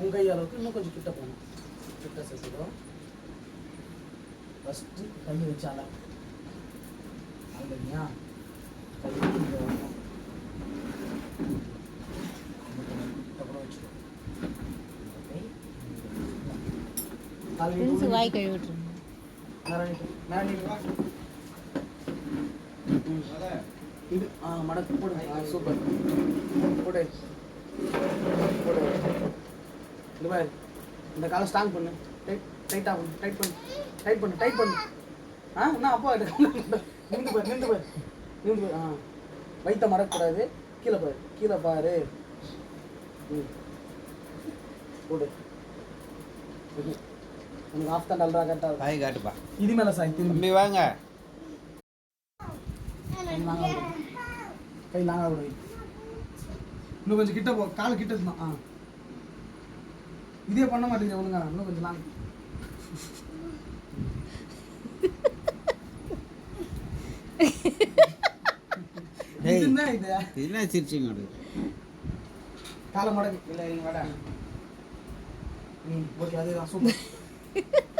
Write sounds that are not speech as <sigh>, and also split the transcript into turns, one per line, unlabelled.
உன் கை அளவுக்கு இன்னும் கொஞ்சம் கிட்ட போகணும். கிட்ட சேர்த்துக்கோ ஃபஸ்ட்டு கை வச்சால இல்லையா கை இங்கே வரணும் உள்ள
வாய் கழுவிட்டுருங்க.
இது ஆ மடக்கு போடு. சூப்பர். போடு. இந்த இந்த காலை ஸ்ட்ராங் பண்ணு. டைட் டைட்டாக பண்ணு. டைட் பண்ணு. டைட் பண்ணு டைட் பண்ணு. ஆ என்ன அப்பா? நின்று பாரு நின்று பாரு. நின்று பாரு. ஆ. வயிற்ற மடக்கக்கூடாது கீழே பாரு. கீழே பாரு. ம். போடு. உனக்கு ஆஃப் தான் டல்ரா கரெக்டாக இருக்கும்
காட்டுப்பா.
இது மேலே சாய் திரும்பி.
தம்பி வாங்க.
கை விடு இன்னும் கொஞ்சம் கிட்ட போ. கால் கிட்ட இருந்தா ஆ. இதே பண்ண மாட்டேங்கிற ஒழுங்கா இன்னும் கொஞ்சம். இது என்ன இது?
என்ன சிரிச்சிங்க
காலை மடக்கு.
இல்லை வாடா.
ம் ஓகே அதேதான் சூப்பர். <laughs>